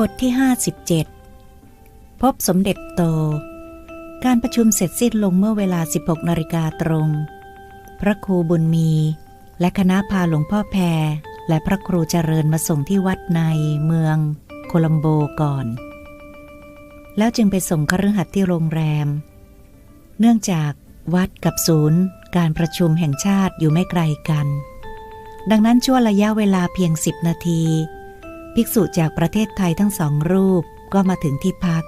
บทที่ 57 พบสมเด็จโต การประชุมเสร็จสิ้นลงเมื่อเวลา 16นาฬิกาตรง พระครูบุญมี และคณะพาหลวงพ่อแพร และพระครูเจริญมาส่งที่วัดในเมืองโคลัมโบก่อน แล้วจึงไปส่งคฤหัสถ์ที่โรงแรม เนื่องจากวัดกับศูนย์ การประชุมแห่งชาติอยู่ไม่ไกลกัน ดังนั้นช่วงระยะเวลาเพียงสิบนาที ภิกษุจากประเทศไทยทั้งสองรูปก็มาถึงที่พัก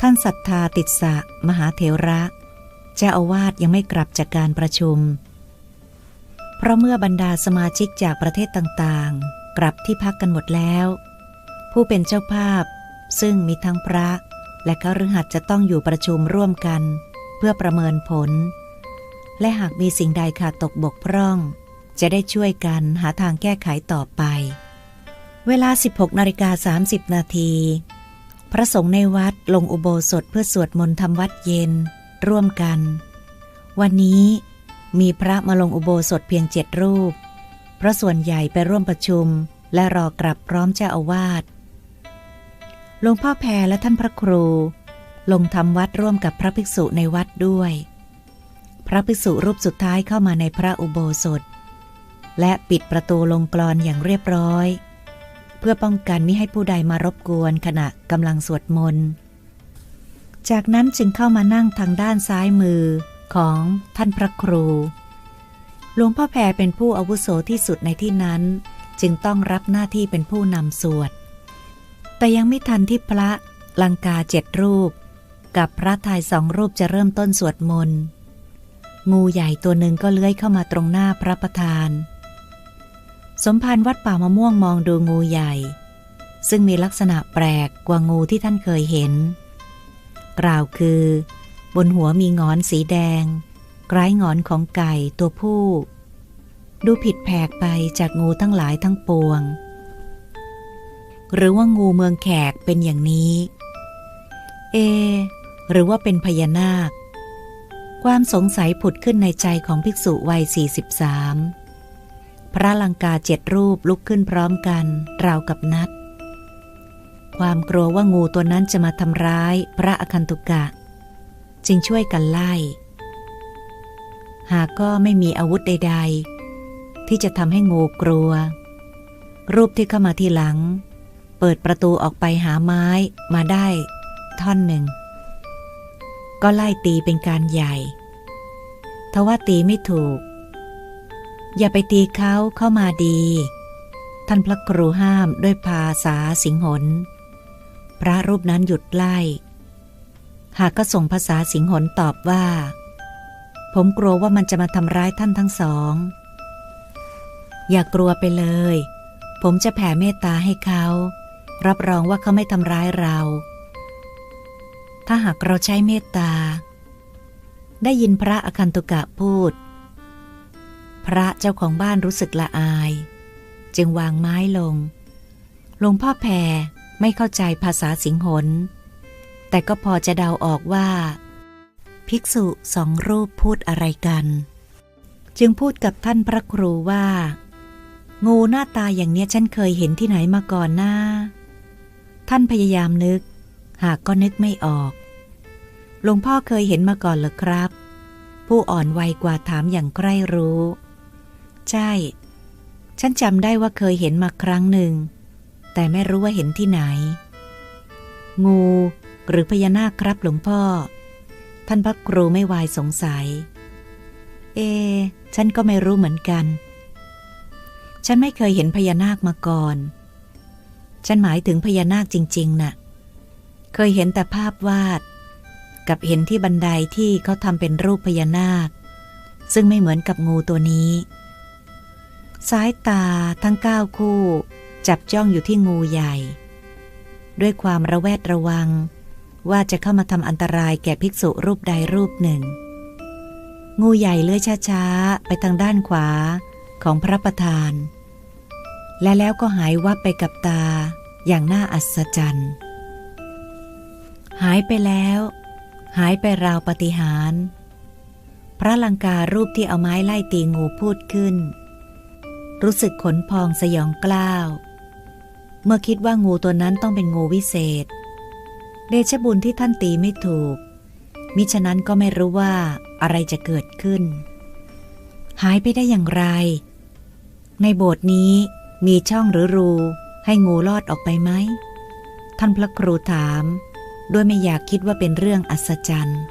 ท่านศรัทธาติดสะมหาเถระ เจ้าอาวาสยังไม่กลับจากการประชุม เพราะเมื่อบรรดาสมาชิกจากประเทศต่างๆ กลับที่พักกันหมดแล้ว ผู้เป็นเจ้าภาพ ซึ่งมีทั้งพระ และคฤหัสจะต้องอยู่ประชุมร่วมกัน เพื่อประเมินผล และหากมีสิ่งใดขาดตกบกพร่อง จะได้ช่วยกันหาทางแก้ไขต่อไป เวลา 16นาฬิกา30 นาทีพระสงฆ์ในวัดลงอุโบสถเพื่อสวดมนต์ทำวัดเย็น ร่วมกัน วันนี้มีพระมาลงอุโบสถเพียงเจ็ดรูป เพราะส่วนใหญ่ไปร่วมประชุมและรอกลับพร้อมเจ้าอาวาสหลวงพ่อแพรและท่านพระครู ลงทำวัดร่วมกับพระภิกษุในวัดด้วย พระภิกษุรูปสุดท้ายเข้ามาในพระอุโบสถ และปิดประตูลงกรอนอย่างเรียบร้อย พื่อป้องกันมิให้ผู้ใดมารบกวนขณะกำลังสวดมนต์ จากนั้นจึงเข้ามานั่งทางด้านซ้ายมือของท่านพระครู หลวงพ่อแพรเป็นผู้อาวุโสที่สุดในที่นั้น จึงต้องรับหน้าที่เป็นผู้นำสวด แต่ยังไม่ทันที่พระลังกาเจ็ดรูป กับพระทายสองรูปจะเริ่มต้นสวดมนต์ งูใหญ่ตัวหนึ่งก็เลื้อยเข้ามาตรงหน้าพระประธาน สมภารวัดป่ามะม่วงมองดูงูใหญ่ ซึ่งมีลักษณะแปลกกว่างูที่ท่านเคยเห็น กล่าวคือ บนหัวมีงอนสีแดงคล้ายงอนของไก่ตัวผู้ ดูผิดแผกไปจากงูทั้งหลายทั้งปวง หรือว่างูเมืองแขกเป็นอย่างนี้ เอ หรือว่าเป็นพญานาค ความสงสัยผุดขึ้นในใจของภิกษุวัย 43 พระลังกาเจ็ดรูปลุกขึ้นพร้อมกันราวกับนัด ความกลัวว่างูตัวนั้นจะมาทำร้ายพระอคันตุกะ จึงช่วยกันไล่ หากก็ไม่มีอาวุธใด ๆ ที่จะทำให้งูกลัว รูปที่เข้ามาทีหลัง เปิดประตูออกไปหาไม้มาได้ ท่อนหนึ่ง ก็ไล่ตีเป็นการใหญ่ทว่าตีไม่ถูก อย่าไปตีเขาเข้ามาดี ท่านพระครูห้ามด้วยภาษาสิงหน พระรูปนั้นหยุดไล่ หากก็ส่งภาษาสิงหนตอบว่า ผมกลัวว่ามันจะมาทำร้ายท่านทั้งสอง อย่ากลัวไปเลย ผมจะแผ่เมตตาให้เขา รับรองว่าเขาไม่ทำร้ายเรา ถ้าหากเราใช้เมตตา ได้ยินพระอคันตุกะพูด พระเจ้าของบ้านรู้สึกละอาย จึงวางไม้ลง หลวงพ่อแพรไม่เข้าใจภาษาสิงหนแต่ก็พอจะเดาออกว่า ภิกษุสองรูปพูดอะไรกัน จึงพูดกับท่านพระครูว่า งูหน้าตาอย่างเนี้ยฉันเคยเห็นที่ไหนมาก่อนหน้า ท่านพยายามนึก หากก็นึกไม่ออก หลวงพ่อเคยเห็นมาก่อนเหรอครับ ผู้อ่อนวัยกว่าถามอย่างใกล้รู้ ใช่ ฉันจำได้ว่าเคยเห็นมาครั้งหนึ่ง แต่ไม่รู้ว่าเห็นที่ไหน งูหรือพญานาคครับหลวงพ่อ ท่านพระครูไม่วายสงสัย เอ ฉันก็ไม่รู้เหมือนกัน ฉันไม่เคยเห็นพญานาคมาก่อน ฉันหมายถึงพญานาคจริง ๆนะ่ะ เคยเห็นแต่ภาพวาด กับเห็นที่บันไดที่เขาทำเป็นรูปพญานาค ซึ่งไม่เหมือนกับงูตัวนี้ สายตาทั้งเก้าคู่ จับจ้องอยู่ที่งูใหญ่ ด้วยความระแวดระวัง ว่าจะเข้ามาทำอันตรายแก่ภิกษุรูปใดรูปหนึ่ง งูใหญ่เลื้อยช้าๆ ไปทางด้านขวาของพระประธาน และแล้วก็หายวับไปกับตาอย่างน่าอัศจรรย์ หายไปแล้ว หายไปราวปฏิหาร พระลังการูปที่เอาไม้ไล่ตีงูพูดขึ้น รู้สึกขนพองสยองกล้าว เมื่อคิดว่างูตัวนั้นต้องเป็นงูวิเศษ เดชบุญที่ท่านตีไม่ถูก มิฉะนั้นก็ไม่รู้ว่าอะไรจะเกิดขึ้น หายไปได้อย่างไร ในโบสถ์นี้มีช่องหรือรูให้งูลอดออกไปไหม ท่านพระครูถามด้วยไม่อยากคิดว่าเป็นเรื่องอัศจรรย์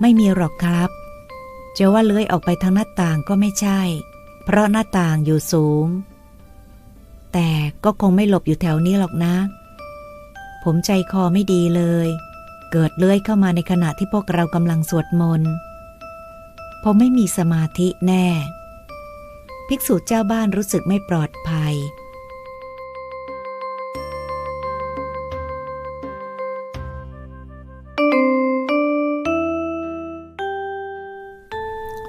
ไม่มีหรอกครับ จะว่าเลื้อยออกไปทางหน้าต่างก็ไม่ใช่ เพราะหน้าต่างอยู่สูง แต่ก็คงไม่หลบอยู่แถวนี้หรอกนะ ผมใจคอไม่ดีเลย เกิดเลื้อยเข้ามาในขณะที่พวกเรากำลังสวดมนต์ผมไม่มีสมาธิแน่ ภิกษุเจ้าบ้านรู้สึกไม่ปลอดภัย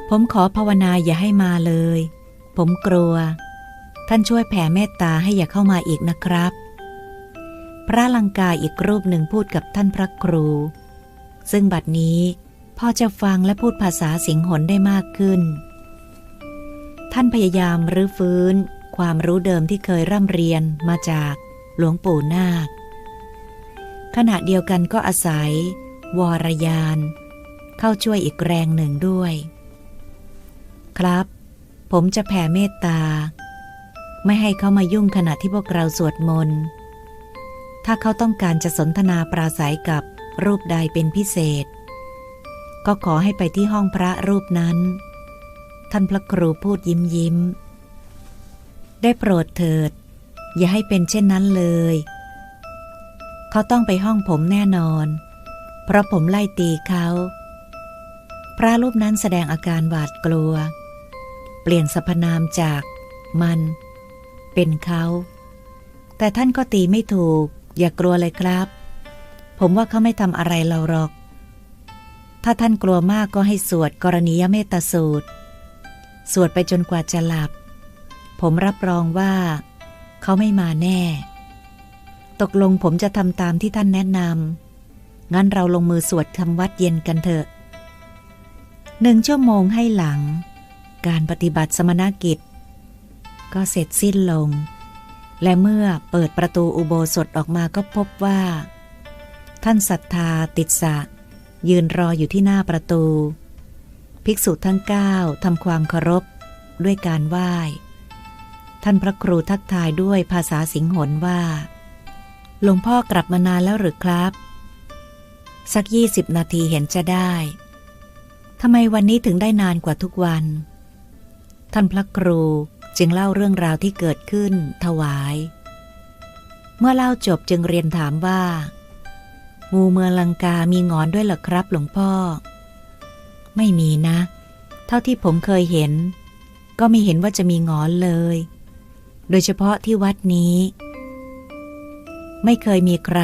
ผมขอภาวนาอย่าให้มาเลย ผมกลัว ท่านช่วยแผ่เมตตาให้อย่าเข้ามาอีกนะครับ พระลังกาอีกรูปหนึ่งพูดกับท่านพระครู ซึ่งบัดนี้พ่อจะฟังและพูดภาษาสิงหนได้มากขึ้น ท่านพยายามรื้อฟื้น ความรู้เดิมที่เคยร่ำเรียนมาจากหลวงปู่นาค ขณะเดียวกันก็อาศัย วรยาน เข้าช่วยอีกแรงหนึ่งด้วย ครับ ผมจะแผ่เมตตา ไม่ให้เขามายุ่งขณะที่พวกเราสวดมนต์ ถ้าเขาต้องการจะสนทนาปราศัยกับรูปใดเป็นพิเศษ ก็ขอให้ไปที่ห้องพระรูปนั้น ท่านพระครูพูดยิ้มยิ้ม ได้โปรดเถิด อย่าให้เป็นเช่นนั้นเลย เขาต้องไปห้องผมแน่นอน เพราะผมไล่ตีเขา พระรูปนั้นแสดงอาการหวาดกลัวเเปลี่ยนสรรพนามจากมัน เป็นเขา แต่ท่านก็ตีไม่ถูก อย่ากลัวเลยครับ ผมว่าเขาไม่ทำอะไรเราหรอก ถ้าท่านกลัวมากก็ให้สวดกรณียเมตสูตร สวดไปจนกว่าจะหลับ ผมรับรองว่า เขาไม่มาแน่ ตกลงผมจะทำตามที่ท่านแนะนำงั้นเราลงมือสวดทำวัดเย็นกันเถอะหนึ่งชั่วโมงให้หลัง การปฏิบัติสมณกิจ ก็เสร็จสิ้นลง และเมื่อเปิดประตูอุโบสถออกมาก็พบว่า ท่านศรัทธาติดสะ ยืนรออยู่ที่หน้าประตู ภิกษุทั้งเก้าทำความเคารพด้วยการไหว้ ท่านพระครูทักทายด้วยภาษาสิงหนว่าหลวงพ่อกลับมานานแล้วหรือครับ สักยี่สิบนาทีเห็นจะได้ทำไมวันนี้ถึงได้นานกว่าทุกวัน ท่านพระครูจึงเล่าเรื่องราวที่เกิดขึ้นถวาย เมื่อเล่าจบจึงเรียนถามว่า งูเมืองลังกามีงอนด้วยหรอครับหลวงพ่อ ไม่มีนะ เท่าที่ผมเคยเห็น ก็ไม่เห็นว่าจะมีงอนเลย โดยเฉพาะที่วัดนี้ ไม่เคยมีใคร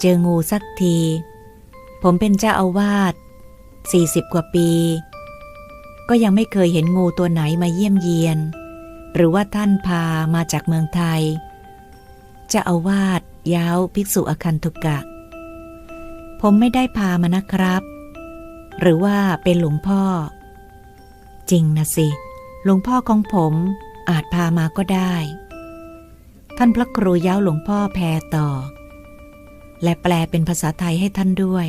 เจองูสักที ผมเป็นเจ้าอาวาสสี่สิบกว่าปี ก็ยังไม่เคยเห็นงูตัวไหนมาเยี่ยมเยียน หรือว่าท่านพามาจากเมืองไทย จะอาวาสย้าวภิกษุอคันตุกะ ผมไม่ได้พามานะครับ หรือว่าเป็นหลวงพ่อ จริงนะสิ หลวงพ่อของผมอาจพามาก็ได้ ท่านพระครูย้าวหลวงพ่อแพรต่อ และแปลเป็นภาษาไทยให้ท่านด้วย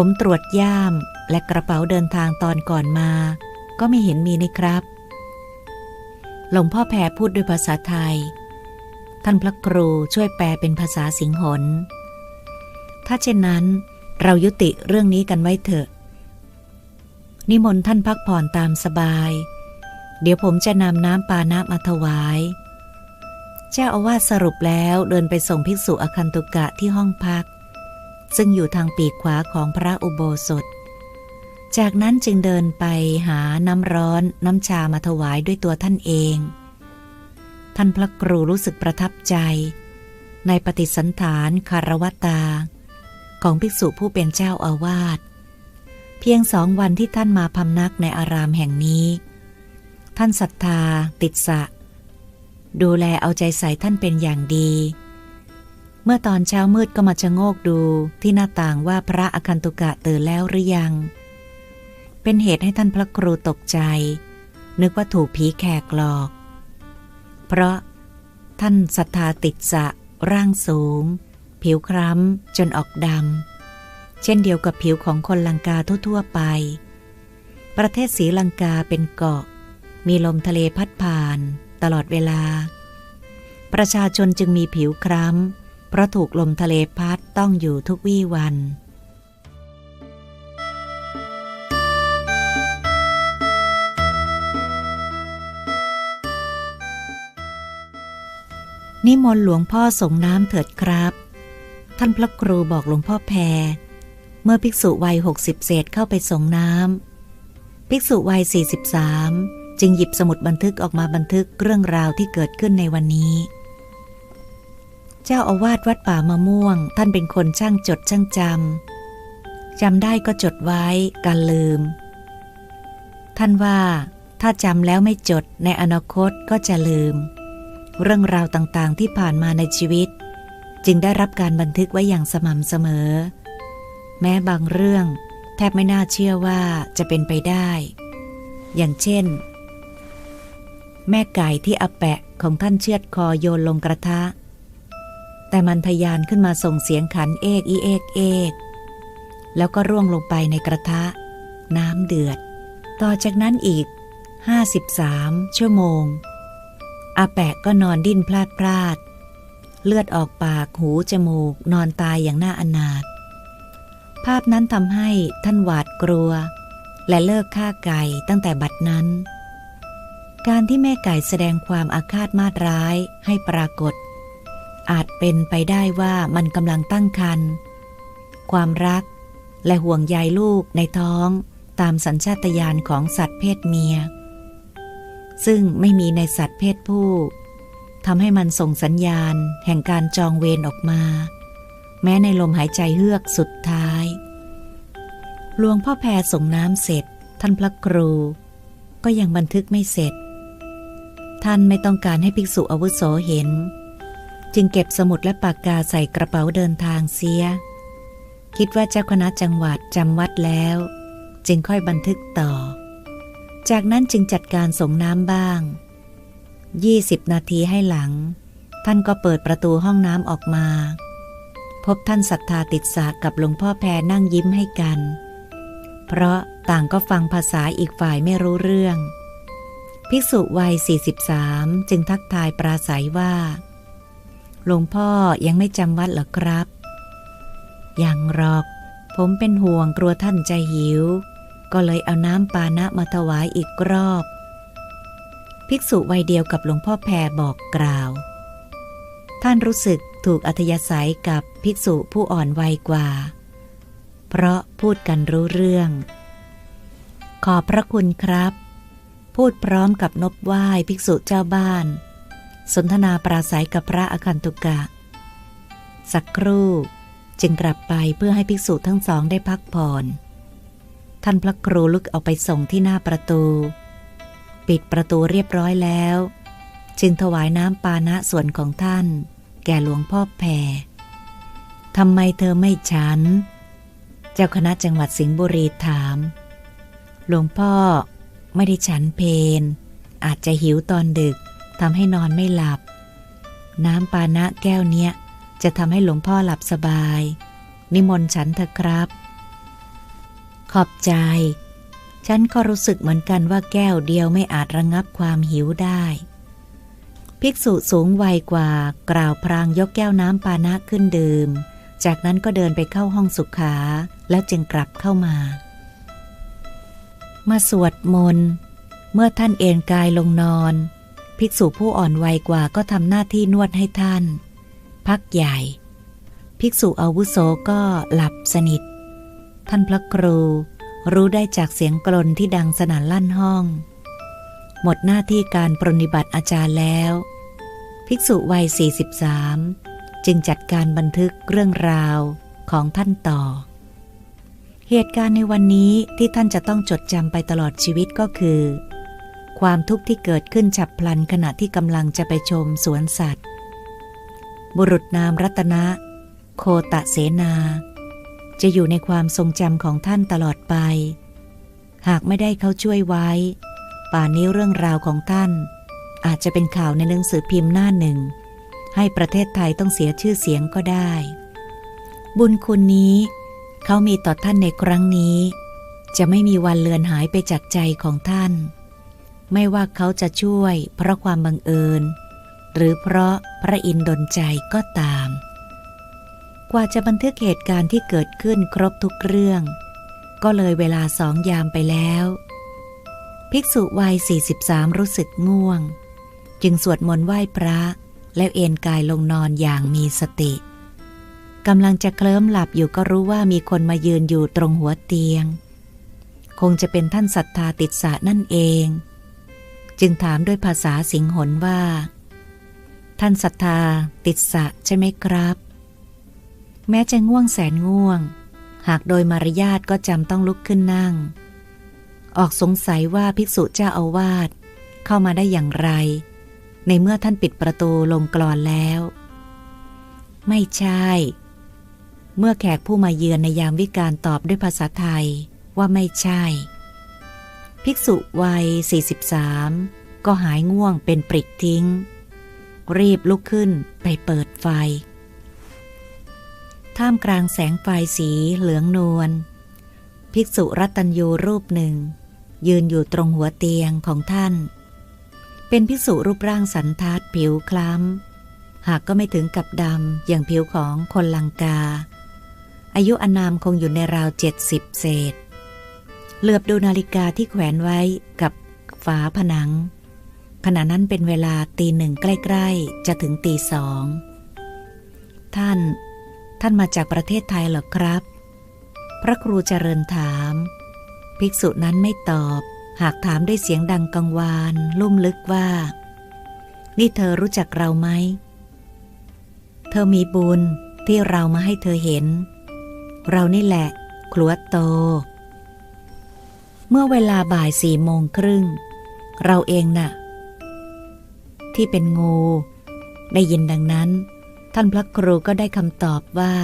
ผมตรวจย่ามและกระเป๋าเดินทางตอนก่อนมา ก็ไม่เห็นมีนี่ครับ หลวงพ่อแพรพูดด้วยภาษาไทย ท่านพระครูช่วยแปลเป็นภาษาสิงหนถ้าเช่นนั้น เรายุติเรื่องนี้กันไว้เถอะ นิมนต์ท่านพักผ่อนตามสบาย เดี๋ยวผมจะนำน้ำปานะมาถวาย เจ้าอาวาสสรุปแล้วเดินไปส่งภิกษุอคันตุกะที่ห้องพัก ซึ่งอยู่ทางปีกขวาของพระอุโบสถ จากนั้นจึงเดินไปหาน้ำร้อนน้ำชามาถวายด้วยตัวท่านเอง ท่านพระครูรู้สึกประทับใจ ในปฏิสันฐานคารวตา ของภิกษุผู้เป็นเจ้าอาวาส เพียงสองวันที่ท่านมาพำนักในอารามแห่งนี้ ท่านศรัทธา ติดสะ ดูแลเอาใจใส่ท่านเป็นอย่างดี เมื่อตอนเช้ามืดก็มาชะโงกดูที่หน้าต่างว่าพระอคันตุกะตื่นแล้วหรือยัง เป็นเหตุให้ท่านพระครูตกใจ นึกว่าถูกผีแขกหลอก เพราะท่านศรัทธาติดสะ ร่างสูง ผิวคล้ำจนออกดำ เช่นเดียวกับผิวของคนลังกาทั่วๆไป ประเทศศรีลังกาเป็นเกาะ มีลมทะเลพัดผ่าน ตลอดเวลา ประชาชนจึงมีผิวคล้ำ เพราะถูกลมทะเลพัดต้องอยู่ทุกวี่วันนิมนต์หลวงพ่อส่งน้ำเถิดครับ ท่านพระครูบอกหลวงพ่อแพร เมื่อภิกษุวัยหกสิบเศษเข้าไปส่งน้ำภิกษุวัยสี่สิบสามจึงหยิบสมุดบันทึกออกมาบันทึกเรื่องราวที่เกิดขึ้นในวันนี้ เจ้าอาวาสวัดป่ามะม่วง ท่านเป็นคนช่างจดช่างจำจำได้ก็จดไว้การลืม ท่านว่าถ้าจำแล้วไม่จดในอนาคตก็จะลืม เรื่องราวต่างๆที่ผ่านมาในชีวิต จึงได้รับการบันทึกไว้อย่างสม่ำเสมอ แม้บางเรื่อง แทบไม่น่าเชื่อว่าจะเป็นไปได้ อย่างเช่น แม่ไก่ที่อาแปะของท่านเชือดคอโยนลงกระทะ แต่มันทยานขึ้นมาส่งเสียงขันเอกอีเอกเอกแล้วก็ร่วงลงไปในกระทะ น้ำเดือด ต่อจากนั้นอีก 53 ชั่วโมง อาแปะก็นอนดิ้นพลาดพลาด เลือดออกปากหูจมูก นอนตายอย่างน่าอนาถภาพนั้นทำให้ท่านหวาดกลัว และเลิกฆ่าไก่ตั้งแต่บัดนั้น การที่แม่ไก่แสดงความอาฆาตมาตร้ายให้ปรากฏ อาจเป็นไปได้ว่ามันกำลังตั้งครรภ์ความรักและห่วงใยลูกในท้องตามสัญชาตญาณของสัตว์เพศเมีย ซึ่งไม่มีในสัตว์เพศผู้ทำให้มันส่งสัญญาณแห่งการจองเวรออกมา แม้ในลมหายใจเฮือกสุดท้ายหลวงพ่อแพรส่งน้ำเสร็จ ท่านพระครู ก็ยังบันทึกไม่เสร็จ ท่านไม่ต้องการให้ภิกษุอาวุโสเห็น จึงเก็บสมุดและปากกาใส่กระเป๋าเดินทางเสีย คิดว่าเจ้าคณะจังหวัดจำวัดแล้ว จึงค่อยบันทึกต่อ จากนั้นจึงจัดการส่งน้ำบ้าง 20 นาทีให้หลัง ท่านก็เปิดประตูห้องน้ำออกมา พบท่านศรัทธาติดสากับหลวงพ่อแพรนั่งยิ้มให้กัน เพราะต่างก็ฟังภาษาอีกฝ่ายไม่รู้เรื่อง ภิกษุวัย 43 จึงทักทายปราศัยว่า หลวงพ่อยังไม่จำวัดหรอครับ ยังหรอก ผมเป็นห่วงกลัวท่านใจหิว ก็เลยเอาน้ำปานะมาถวายอีกรอบ ภิกษุวัยเดียวกับหลวงพ่อแพรบอกกล่าว ท่านรู้สึกถูกอัธยาศัยกับภิกษุผู้อ่อนวัยกว่า เพราะพูดกันรู้เรื่อง ขอบพระคุณครับ พูดพร้อมกับนบไหว้ภิกษุเจ้าบ้าน สนทนาปราศัยกับพระอคันตุกะ สักครู่จึงกลับไปเพื่อให้ภิกษุทั้งสองได้พักผ่อน ท่านพระครูลุกเอาไปส่งที่หน้าประตู ปิดประตูเรียบร้อยแล้ว จึงถวายน้ำปานะส่วนของท่าน แก่หลวงพ่อแพรทำไมเธอไม่ฉัน เจ้าคณะจังหวัดสิงห์บุรีถาม หลวงพ่อไม่ได้ฉันเพนอาจจะหิวตอนดึก ทำให้นอนไม่หลับ น้ำปานะแก้วเนี้ย จะทำให้หลวงพ่อหลับสบาย นิมนต์ฉันเถอะครับ ขอบใจ ฉันก็รู้สึกเหมือนกันว่าแก้วเดียวไม่อาจระงงับความหิวได้ ภิกษุสูงวัยกว่ากล่าวพรางยกแก้วน้ำปานะขึ้นดื่ม จากนั้นก็เดินไปเข้าห้องสุขา แล้วจึงกลับเข้ามา มาสวดมนต์เมื่อท่านเอนกายลงนอน ภิกษุผู้อ่อนวัยกว่าก็ทำหน้าที่นวดให้ท่าน พักใหญ่ ภิกษุอาวุโสก็หลับสนิท ท่านพระครู รู้ได้จากเสียงกลนที่ดังสนั่นลั่นห้อง หมดหน้าที่การปรนิบัติอาจารย์แล้ว ภิกษุวัย 43 จึงจัดการบันทึกเรื่องราวของท่านต่อ เหตุการณ์ในวันนี้ที่ท่านจะต้องจดจำไปตลอดชีวิตก็คือ ความทุกข์ที่เกิดขึ้นฉับพลันขณะที่กำลังจะไปชมสวนสัตว์ บุรุษนามรัตนะ โคตะเสนา จะอยู่ในความทรงจำของท่านตลอดไป หากไม่ได้เขาช่วยไว้ ป่านนี้เรื่องราวของท่าน อาจจะเป็นข่าวในหนังสือพิมพ์หน้าหนึ่ง ให้ประเทศไทยต้องเสียชื่อเสียงก็ได้ บุญคุณนี้เขามีต่อท่านในครั้งนี้ จะไม่มีวันเลือนหายไปจากใจของท่าน ไม่ว่าเขาจะช่วยเพราะความบังเอิญ หรือเพราะพระอินดลใจก็ตาม กว่าจะบันทึกเหตุการณ์ที่เกิดขึ้นครบทุกเรื่อง ก็เลยเวลาสองยามไปแล้ว ภิกษุวัย 43 รู้สึกง่วง จึงสวดมนต์ไหว้พระ แล้วเอนกายลงนอนอย่างมีสติกำลังจะเคลิ้มหลับอยู่ก็รู้ว่ามีคนมายืนอยู่ตรงหัวเตียง คงจะเป็นท่านศรัทธาติดสะนั่นเอง จึงถามด้วยภาษาสิงหนว่า ท่านศรัทธาติดสะใช่ไหมครับ แม้จะง่วงแสนง่วง หากโดยมารยาทก็จำต้องลุกขึ้นนั่ง ออกสงสัยว่าภิกษุเจ้าอาวาสเข้ามาได้อย่างไร ในเมื่อท่านปิดประตูลงกรอนแล้ว ไม่ใช่ เมื่อแขกผู้มาเยือนในยามวิการตอบด้วยภาษาไทยว่าไม่ใช่ ภิกษุวัย 43 ก็หายง่วงเป็นปริกทิ้ง รีบลุกขึ้นไปเปิดไฟ ท่ามกลางแสงไฟสีเหลืองนวลภิกษุรัตัญยูรูปหนึ่ง ยืนอยู่ตรงหัวเตียงของท่าน เป็นภิกษุรูปร่างสันทัดผิวคล้ำ หากก็ไม่ถึงกับดำอย่างผิวของคนลังกา อายุอนามคงอยู่ในราวเจ็ดสิบเศษ เหลือบดูนาฬิกาที่แขวนไว้กับฝาผนัง ขณะนั้นเป็นเวลาตีหนึ่งใกล้ ๆ จะถึงตีสอง ท่าน ท่านมาจากประเทศไทยเหรอครับ พระครูเจริญถาม ภิกษุนั้นไม่ตอบ หากถามด้วยเสียงดังกังวาน ลุ่มลึกว่า นี่เธอรู้จักเราไหม เธอมีบุญที่เรามาให้เธอเห็น เรานี่แหละ ครัวโต เมื่อเวลาบ่ายสี่โมงครึ่ง เราเองน่ะ ที่เป็นงู ได้ยินดังนั้น ท่านพระครูก็ได้คำตอบว่า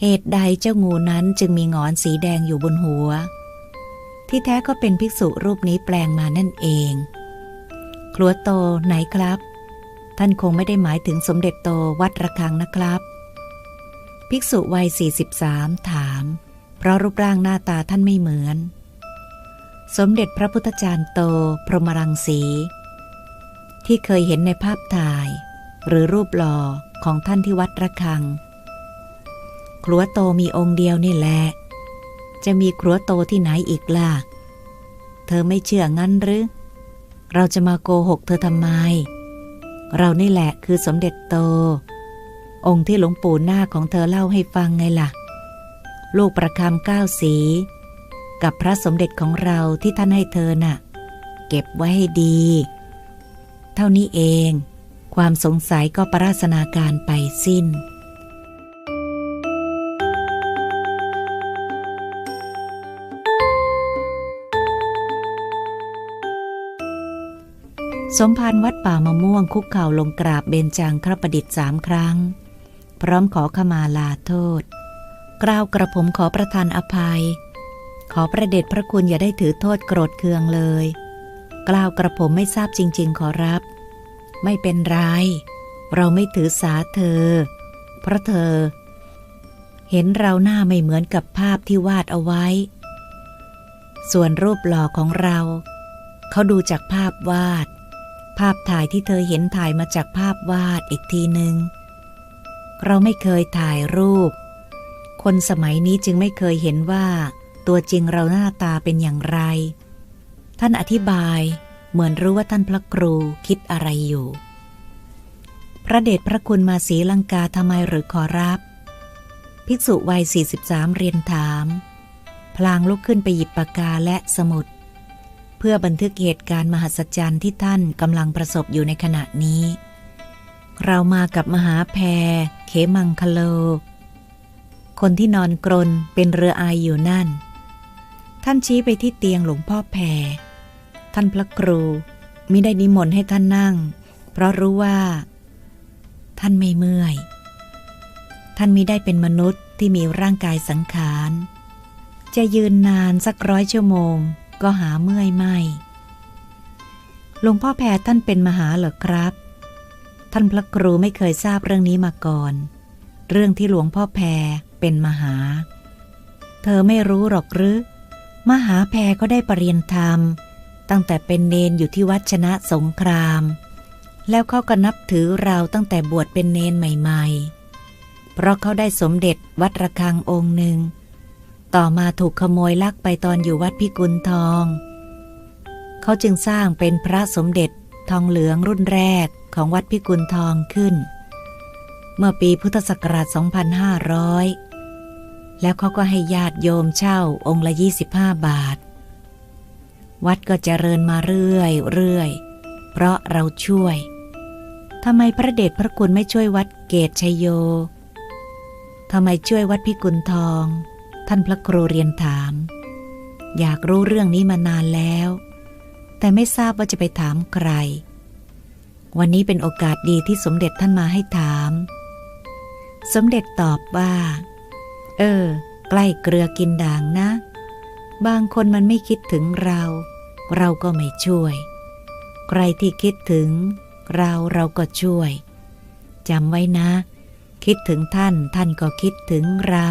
เหตุใดเจ้างูนั้นจึงมีงอนสีแดงอยู่บนหัว ที่แท้ก็เป็นภิกษุรูปนี้แปลงมานั่นเอง ครัวโตไหนครับ ท่านคงไม่ได้หมายถึงสมเด็จโตวัดระฆังนะครับ ภิกษุวัย 43 ถาม เพราะรูปร่างหน้าตาท่านไม่เหมือน สมเด็จพระพุทธจารย์โต พรหมรังสี ที่เคยเห็นในภาพถ่าย หรือรูปหล่อของท่านที่วัดระฆัง ครัวโตมีองค์เดียวนี่แหละ จะมีครัวโตที่ไหนอีกล่ะ เธอไม่เชื่องั้นหรือ เราจะมาโกหกเธอทำไม เรานี่แหละคือสมเด็จโต องค์ที่หลวงปู่หน้าของเธอเล่าให้ฟังไงล่ะ ลูกประคำเก้าสี กับพระสมเด็จของเราที่ท่านให้เธอน่ะ เก็บไว้ให้ดี เท่านี้เอง ความสงสัยก็ประราศนาการไปสิ้น สมภารวัดป่ามะม่วงคุกเข่าลงกราบเบญจางครประดิษฐ์สามครั้ง พร้อมขอขมาลาโทษ กล่าวกระผมขอประทานอภัย ขอประเดชพระคุณอย่าได้ถือโทษโกรธเคืองเลย กล่าวกระผมไม่ทราบจริง ๆ ขอรับ ไม่เป็นไร เราไม่ถือสาเธอ เพราะเธอ เห็นเราหน้าไม่เหมือนกับภาพที่วาดเอาไว้ ส่วนรูปหล่อของเรา เขาดูจากภาพวาด ภาพถ่ายที่เธอเห็นถ่ายมาจากภาพวาดอีกทีหนึง่งเราไม่เคยถ่ายรูป คนสมัยนี้จึงไม่เคยเห็นว่า ตัวจริงเราหน้าตาเป็นอย่างไร ท่านอธิบายเหมือนรู้ว่าท่านพระครูคิดอะไรอยู่ พระเดชพระคุณมาสีลังกาทำไมหรือขอรับ ภิกษุวัย 43 เรียนถาม พลางลุกขึ้นไปหยิบปากกาและสมุด เพื่อบันทึกเหตุการณ์มหัศจรรย์ที่ท่านกำลังประสบอยู่ในขณะนี้ เรามากับมหาแพรเขมังคโล คนที่นอนกรนเป็นเรืออายอยู่นั่น ท่านชี้ไปที่เตียงหลวงพ่อแพรท่านพระครูมิได้นิมนต์ให้ท่านนั่ง เพราะรู้ว่า ท่านไม่เมื่อย ท่านมิได้เป็นมนุษย์ที่มีร่างกายสังขาร จะยืนนานสักร้อยชั่วโมง ก็หาเมื่อยไม่หลวงพ่อแพรท่านเป็นมหาเหรอครับ ท่านพระครูไม่เคยทราบเรื่องนี้มาก่อน เรื่องที่หลวงพ่อแพรเป็นมหา เธอไม่รู้หรอกหรือ มหาแพรก็ได้ปรริยนธรรม ตั้งแต่เป็นเนนอยู่ที่วัดชนะสงคราม แล้วเขาก็นับถือเราตั้งแต่บวชเป็นเนนใหม่ ๆ เพราะเขาได้สมเด็จวัดระฆังองค์หนึ่ง ต่อมาถูกขโมยลักไปตอนอยู่วัดพิกุลทอง เขาจึงสร้างเป็นพระสมเด็จทองเหลืองรุ่นแรกของวัดพิกุลทองขึ้น เมื่อปีพุทธศักราช 2500 แล้วเขาก็ให้ญาติโยมเช่าองค์ละ 25 บาท วัดก็เจริญมาเรื่อยเรื่อยเพราะเราช่วยทำไมพระเดชพระคุณไม่ช่วยวัดเกตชยโยทำไมช่วยวัดพิกุลทอง ท่านพระครูเรียนถาม อยากรู้เรื่องนี้มานานแล้ว แต่ไม่ทราบว่าจะไปถามใคร วันนี้เป็นโอกาสดีที่สมเด็จท่านมาให้ถาม สมเด็จตอบว่า เออ ใกล้เกลือกินด่างนะ บางคนมันไม่คิดถึงเรา เราก็ไม่ช่วย ใครที่คิดถึง เราเราก็ช่วยจำไว้นะ คิดถึงท่านท่านก็คิดถึงเรา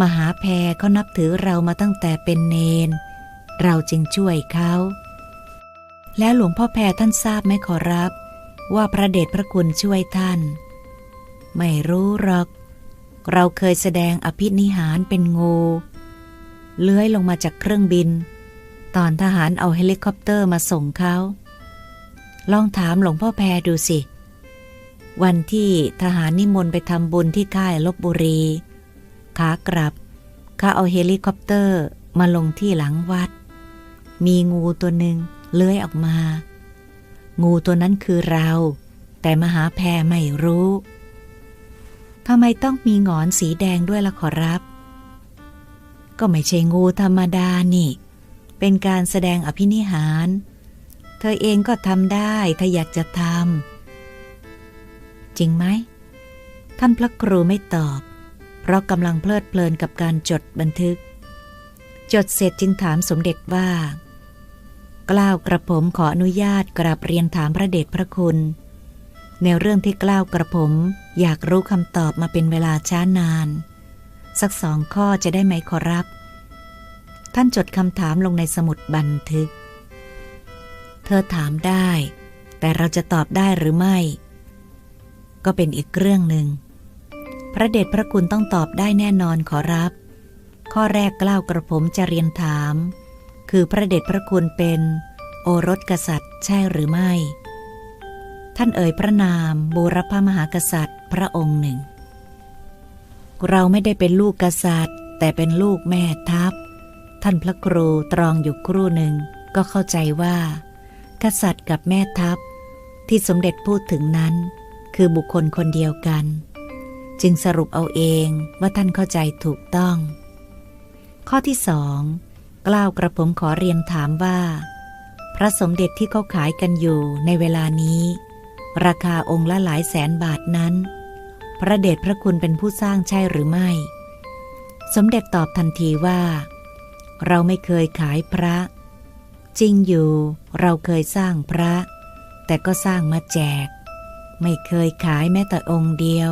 มหาแพรเขานับถือเรามาตั้งแต่เป็นเนน เราจึงช่วยเขาแล้วหลวงพ่อแพรท่านทราบไหมขอรับ ว่าพระเดชพระคุณช่วยท่าน ไม่รู้หรอก เราเคยแสดงอภินิหารเป็นงู เลื้อยลงมาจากเครื่องบิน ตอนทหารเอาเฮลิคอปเตอร์มาส่งเขา ลองถามหลวงพ่อแพรดูสิ วันที่ทหารนิมนต์ไปทำบุญที่ค่ายลบบุรี ขากลับเขาเอาเฮลิคอปเตอร์มาลงที่หลังวัด มีงูตัวหนึ่งเลื้อยออกมา งูตัวนั้นคือเรา แต่มหาแพรไม่รู้ ทำไมต้องมีงอนสีแดงด้วยล่ะขอรับ ก็ไม่ใช่งูธรรมดานี่ เป็นการแสดงอภินิหาร เธอเองก็ทำได้ถ้าอยากจะทำจริงไหม ท่านพระครูไม่ตอบ เพราะกำลังเพลิดเพลินกับการจดบันทึก จดเสร็จจึงถามสมเด็จว่ากล้าวกระผมขออนุญาตกราบเรียนถามพระเดชพระคุณ ในเรื่องที่กล้าวกระผม อยากรู้คำตอบมาเป็นเวลาช้านาน สักสองข้อจะได้ไหมขอรับ ท่านจดคำถามลงในสมุดบันทึก เธอถามได้ แต่เราจะตอบได้หรือไม่ ก็เป็นอีกเรื่องหนึ่ง พระเดชพระคุณต้องตอบได้แน่นอนขอรับ ข้อแรกกล้าวกระผมจะเรียนถาม คือพระเดชพระคุณเป็น โอรสกษัตริย์ใช่หรือไม่ ท่านเอ่ยพระนามบูรพมหากษัตริย์พระองค์หนึ่ง เราไม่ได้เป็นลูกกษัตริย์ แต่เป็นลูกแม่ทัพ ท่านพระครูตรองอยู่ครู่หนึ่งก็เข้าใจว่า กษัตริย์กับแม่ทัพ ที่สมเด็จพูดถึงนั้น คือบุคคลคนเดียวกัน จึงสรุปเอาเองว่าท่านเข้าใจถูกต้อง ข้อที่สองกล่าวกระผมขอเรียนถามว่า พระสมเด็จที่เขาขายกันอยู่ในเวลานี้ ราคาองค์ละหลายแสนบาทนั้น พระเดชพระคุณเป็นผู้สร้างใช่หรือไม่ สมเด็จตอบทันทีว่า เราไม่เคยขายพระ จริงอยู่เราเคยสร้างพระ แต่ก็สร้างมาแจก ไม่เคยขายแม้แต่องค์เดียว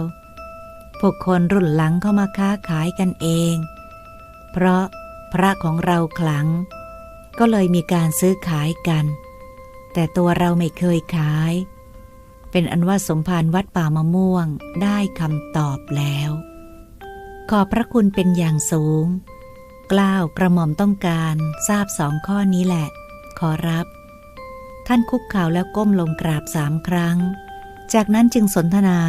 พวกคนรุ่นหลังเข้ามาค้าขายกันเอง เพราะพระของเราขลัง ก็เลยมีการซื้อขายกัน แต่ตัวเราไม่เคยขายเเป็นอันว่าสมภารวัดป่ามะม่วงได้คำตอบแล้ว ขอพระคุณเป็นอย่างสูง กล้าวกระหม่อมต้องการทราบสองข้อนี้แหละ ขอรับ ท่านคุกเข่าแล้วก้มลงกราบสามครั้ง จากนั้นจึงสนทนา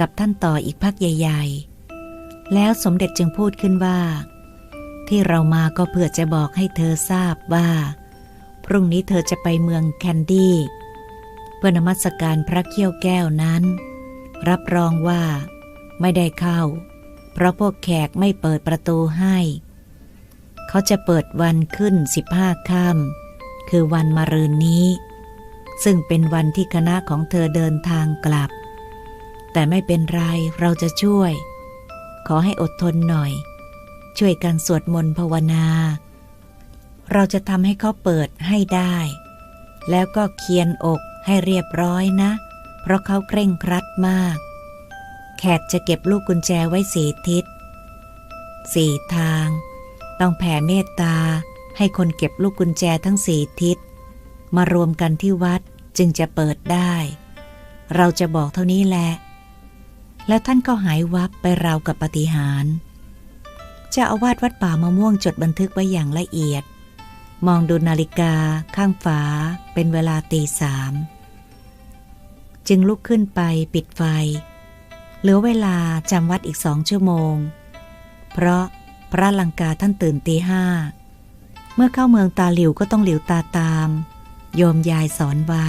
กับท่านต่ออีกพักใหญ่ ๆ แล้วสมเด็จจึงพูดขึ้นว่า ที่เรามาก็เพื่อจะบอกให้เธอทราบว่า พรุ่งนี้เธอจะไปเมืองแคนดี้ เพื่อนมัสการพระเขี้ยวแก้วนั้น รับรองว่า ไม่ได้เข้า เพราะพวกแขกไม่เปิดประตูให้ เขาจะเปิดวันขึ้นสิบห้าค่ำคือวันมะรืนนี้ ซึ่งเป็นวันที่คณะของเธอเดินทางกลับ แต่ไม่เป็นไรเราจะช่วย ขอให้อดทนหน่อย ช่วยกันสวดมนต์ภาวนา เราจะทำให้เขาเปิดให้ได้ แล้วก็เคียนอก ให้เรียบร้อยนะ เพราะเขาเคร่งครัดมาก แขกจะเก็บลูกกุญแจไว้สี่ทิศสี่ทาง ต้องแผ่เมตตาให้คนเก็บลูกกุญแจทั้งสี่ทิศ มารวมกันที่วัดจึงจะเปิดได้ เราจะบอกเท่านี้แหละ แล้วท่านก็หายวับไปราวกับปฏิหารเจ้าอาวาสวัดป่ามะม่วงจดบันทึกไว้อย่างละเอียด มองดูนาฬิกาข้างฝาเป็นเวลาตีสามจึงลุกขึ้นไปปิดไฟ เหลือเวลาจำวัดอีกสองชั่วโมง เพราะพระลังกาท่านตื่นตีห้า เมื่อเข้าเมืองตาหลิวก็ต้องหลิวตาตาม โยมยายสอนไว้